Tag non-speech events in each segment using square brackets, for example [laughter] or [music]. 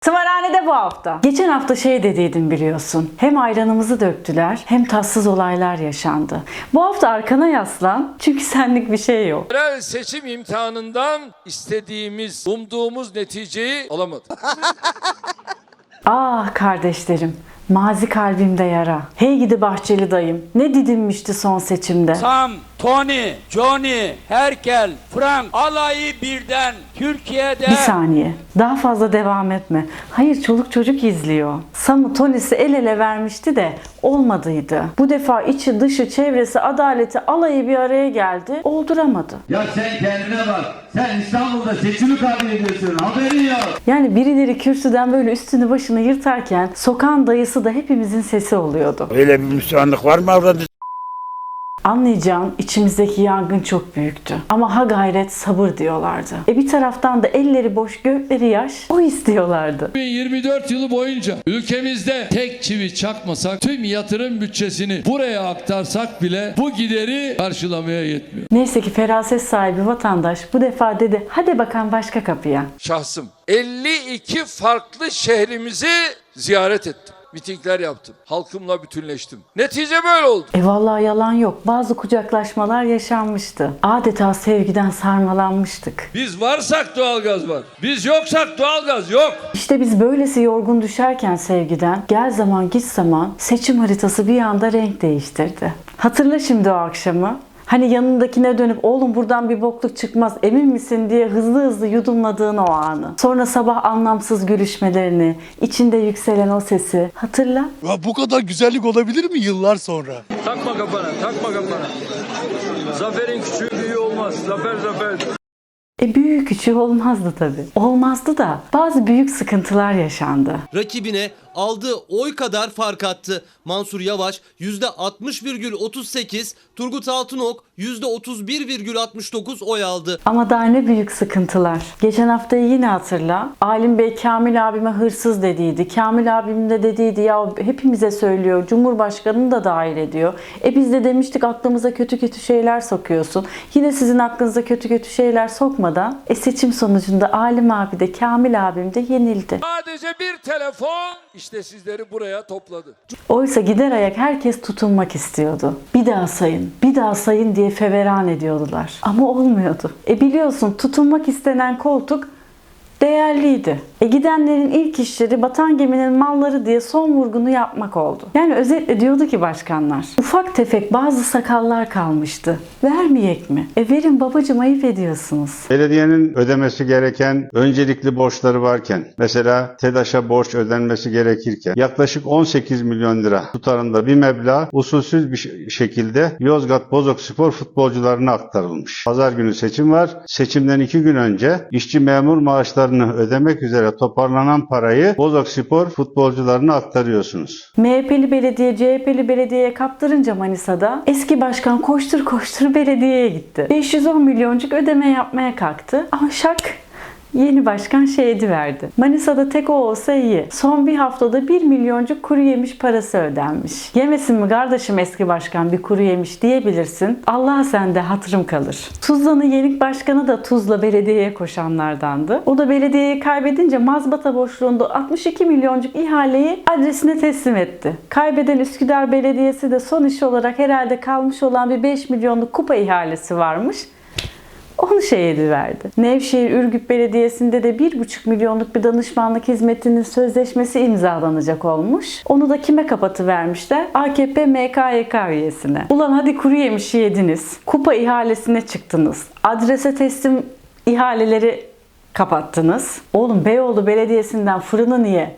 Tımarhanede bu hafta. Geçen hafta şey dediydim biliyorsun. Hem ayranımızı döktüler hem tatsız olaylar yaşandı. Bu hafta arkana yaslan çünkü [laughs] senlik bir şey yok. Yerel seçim imtihanından istediğimiz, umduğumuz neticeyi alamadık. [laughs] Ah kardeşlerim. Mazi kalbimde yara. Hey gidi bahçeli dayım. Ne didinmişti son seçimde. Sam, Tony, Johnny, Herkel, Frank alayı birden Türkiye'de Bir saniye. Daha fazla devam etme. Hayır çoluk çocuk izliyor. Sam'ı Tony'si el ele vermişti de olmadıydı. Bu defa içi dışı çevresi adaleti alayı bir araya geldi. Olduramadı. Ya sen kendine bak. Sen İstanbul'da seçimi kabul ediyorsun. Haberin yok. Yani birileri kürsüden böyle üstünü başını yırtarken sokağın dayısı da hepimizin sesi oluyordu. Öyle bir Müslümanlık var mı avradı? Anlayacağım içimizdeki yangın çok büyüktü. Ama ha gayret sabır diyorlardı. E bir taraftan da elleri boş gökleri yaş o istiyorlardı. 2024 yılı boyunca ülkemizde tek çivi çakmasak tüm yatırım bütçesini buraya aktarsak bile bu gideri karşılamaya yetmiyor. Neyse ki feraset sahibi vatandaş bu defa dedi hadi bakan başka kapıya. Şahsım 52 farklı şehrimizi ziyaret ettim. Mitingler yaptım. Halkımla bütünleştim. Netice böyle oldu. E vallahi yalan yok. Bazı kucaklaşmalar yaşanmıştı. Adeta sevgiden sarmalanmıştık. Biz varsak doğalgaz var. Biz yoksak doğalgaz yok. İşte biz böylesi yorgun düşerken sevgiden gel zaman git zaman seçim haritası bir anda renk değiştirdi. Hatırla şimdi o akşamı. Hani yanındakine dönüp oğlum buradan bir bokluk çıkmaz emin misin diye hızlı hızlı yudumladığın o anı. Sonra sabah anlamsız gülüşmelerini, içinde yükselen o sesi hatırla. Ya bu kadar güzellik olabilir mi yıllar sonra? Takma kafana, takma kafana. Zaferin küçüğü büyüğü olmaz. Zafer zafer. E büyük küçüğü olmazdı tabii. Olmazdı da bazı büyük sıkıntılar yaşandı. rakibine aldığı oy kadar fark attı. Mansur Yavaş %60,38, Turgut Altınok %31,69 oy aldı. Ama daha ne büyük sıkıntılar. Geçen haftayı yine hatırla. Alim Bey Kamil abime hırsız dediydi. Kamil abim de dediydi ya hepimize söylüyor. Cumhurbaşkanını da dahil ediyor. E biz de demiştik aklımıza kötü kötü şeyler sokuyorsun. Yine sizin aklınıza kötü kötü şeyler sokmadan e seçim sonucunda Alim abi de Kamil abim de yenildi. Sadece bir telefon işte sizleri buraya topladı. Oysa gider ayak herkes tutunmak istiyordu. Bir daha sayın, bir daha sayın diye feveran ediyordular. Ama olmuyordu. E biliyorsun tutunmak istenen koltuk değerliydi. E gidenlerin ilk işleri batan geminin malları diye son vurgunu yapmak oldu. Yani özetle diyordu ki başkanlar, ufak tefek bazı sakallar kalmıştı. Vermeyek mi? E verin babacım ayıp ediyorsunuz. Belediyenin ödemesi gereken öncelikli borçları varken, mesela TEDAŞ'a borç ödenmesi gerekirken yaklaşık 18 milyon lira tutarında bir meblağ usulsüz bir şekilde Yozgat Bozok Spor futbolcularına aktarılmış. Pazar günü seçim var. Seçimden iki gün önce işçi memur maaşlarını ödemek üzere toparlanan parayı Bozok Spor futbolcularına aktarıyorsunuz. MHP'li belediye CHP'li belediyeye kaptırınca Manisa'da eski başkan koştur koştur belediyeye gitti. 510 milyoncuk ödeme yapmaya kalktı ama şak Yeni başkan şey verdi. Manisa'da tek o olsa iyi. Son bir haftada 1 milyoncuk kuru yemiş parası ödenmiş. Yemesin mi kardeşim eski başkan bir kuru yemiş diyebilirsin. Allah sende hatırım kalır. Tuzla'nın yenik başkanı da Tuzla belediyeye koşanlardandı. O da belediyeyi kaybedince mazbata boşluğunda 62 milyoncuk ihaleyi adresine teslim etti. Kaybeden Üsküdar Belediyesi de son iş olarak herhalde kalmış olan bir 5 milyonluk kupa ihalesi varmış. Onu şey verdi. Nevşehir Ürgüp Belediyesi'nde de 1,5 milyonluk bir danışmanlık hizmetinin sözleşmesi imzalanacak olmuş. Onu da kime kapatı vermişler? AKP MKYK üyesine. Ulan hadi kuru yemiş yediniz. Kupa ihalesine çıktınız. Adrese teslim ihaleleri kapattınız. Oğlum Beyoğlu Belediyesi'nden fırını niye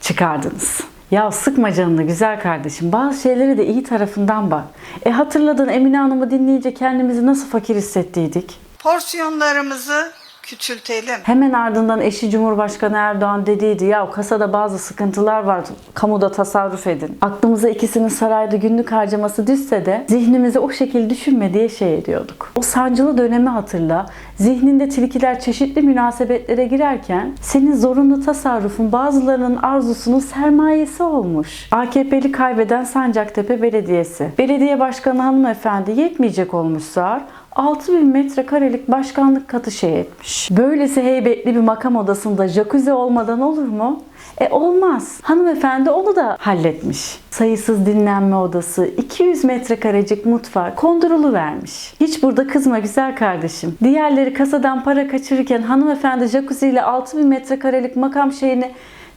çıkardınız? Ya sıkma canını güzel kardeşim. Bazı şeyleri de iyi tarafından bak. E hatırladın Emine Hanım'ı dinleyince kendimizi nasıl fakir hissettiydik? Porsiyonlarımızı küçültelim. Hemen ardından eşi Cumhurbaşkanı Erdoğan dediydi ya kasada bazı sıkıntılar var kamuda tasarruf edin. Aklımıza ikisinin sarayda günlük harcaması düşse de zihnimizi o şekilde düşünme diye şey ediyorduk. O sancılı dönemi hatırla. Zihninde tilkiler çeşitli münasebetlere girerken senin zorunlu tasarrufun bazılarının arzusunun sermayesi olmuş. AKP'li kaybeden Sancaktepe Belediyesi. Belediye Başkanı hanımefendi yetmeyecek olmuş zar. 6000 metrekarelik başkanlık katı şey etmiş. Böylesi heybetli bir makam odasında jacuzzi olmadan olur mu? E olmaz. Hanımefendi onu da halletmiş. Sayısız dinlenme odası, 200 metrekarecik mutfak, kondurulu vermiş. Hiç burada kızma güzel kardeşim. Diğerleri kasadan para kaçırırken hanımefendi jacuzzi ile 6000 metrekarelik makam şeyini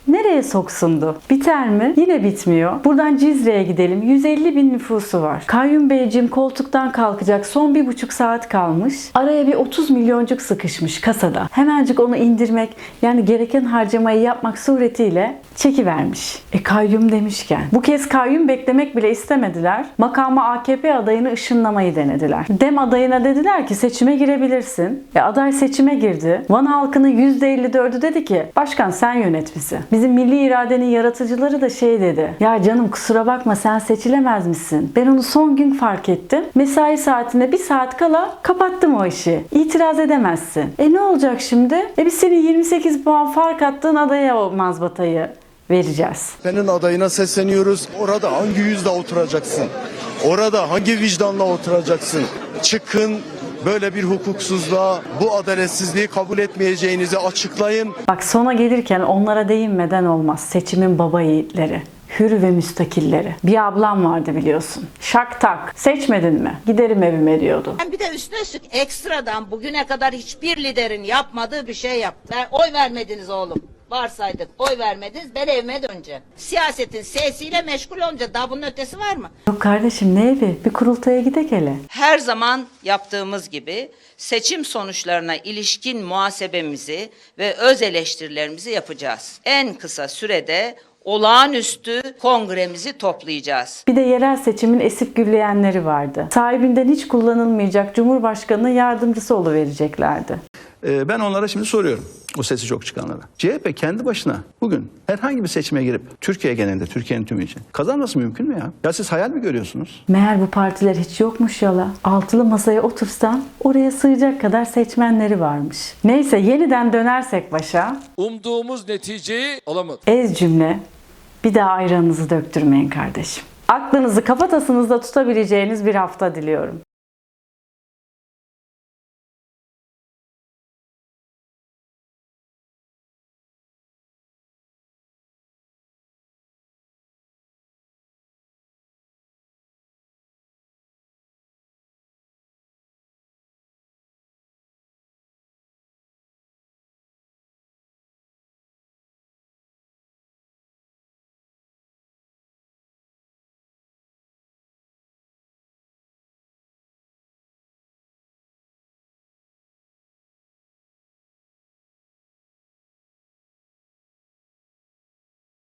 Nereye soksundu? Biter mi? Yine bitmiyor. Buradan Cizre'ye gidelim. 150 bin nüfusu var. Kayyum Beyciğim koltuktan kalkacak. Son bir buçuk saat kalmış. Araya bir 30 milyoncuk sıkışmış kasada. Hemencik onu indirmek yani gereken harcamayı yapmak suretiyle çekivermiş. E kayyum demişken. Bu kez kayyum beklemek bile istemediler. Makama AKP adayını ışınlamayı denediler. Dem adayına dediler ki seçime girebilirsin. E aday seçime girdi. Van halkının %54'ü dedi ki başkan sen yönet bizi. Bizim milli iradenin yaratıcıları da şey dedi. Ya canım kusura bakma sen seçilemez misin? Ben onu son gün fark ettim. Mesai saatinde bir saat kala kapattım o işi. İtiraz edemezsin. E ne olacak şimdi? E biz senin 28 puan fark attığın adaya o mazbatayı vereceğiz. Senin adayına sesleniyoruz. Orada hangi yüzle oturacaksın? Orada hangi vicdanla oturacaksın? Çıkın böyle bir hukuksuzluğa, bu adaletsizliği kabul etmeyeceğinizi açıklayın. Bak sona gelirken onlara değinmeden olmaz. Seçimin baba yiğitleri. Hür ve müstakilleri. Bir ablam vardı biliyorsun. Şak tak. Seçmedin mi? Giderim evime diyordu. Bir de üstüne üstlük ekstradan bugüne kadar hiçbir liderin yapmadığı bir şey yaptı. Ben oy vermediniz oğlum. Varsaydık oy vermediniz ben evime döneceğim. Siyasetin sesiyle meşgul olunca daha bunun ötesi var mı? Yok kardeşim ne evi? Bir kurultaya gidek hele. Her zaman yaptığımız gibi seçim sonuçlarına ilişkin muhasebemizi ve öz eleştirilerimizi yapacağız. En kısa sürede olağanüstü kongremizi toplayacağız. Bir de yerel seçimin esip gürleyenleri vardı. Sahibinden hiç kullanılmayacak Cumhurbaşkanı yardımcısı oluvereceklerdi. Ee, Ben onlara şimdi soruyorum. O sesi çok çıkanlara. CHP kendi başına bugün herhangi bir seçime girip Türkiye genelinde, Türkiye'nin tümü için kazanması mümkün mü ya? Ya siz hayal mi görüyorsunuz? Meğer bu partiler hiç yokmuş yala. Altılı masaya otursan oraya sığacak kadar seçmenleri varmış. Neyse yeniden dönersek başa. Umduğumuz neticeyi alamadık. Ez cümle. Bir daha ayranınızı döktürmeyin kardeşim. Aklınızı kafatasınızda tutabileceğiniz bir hafta diliyorum.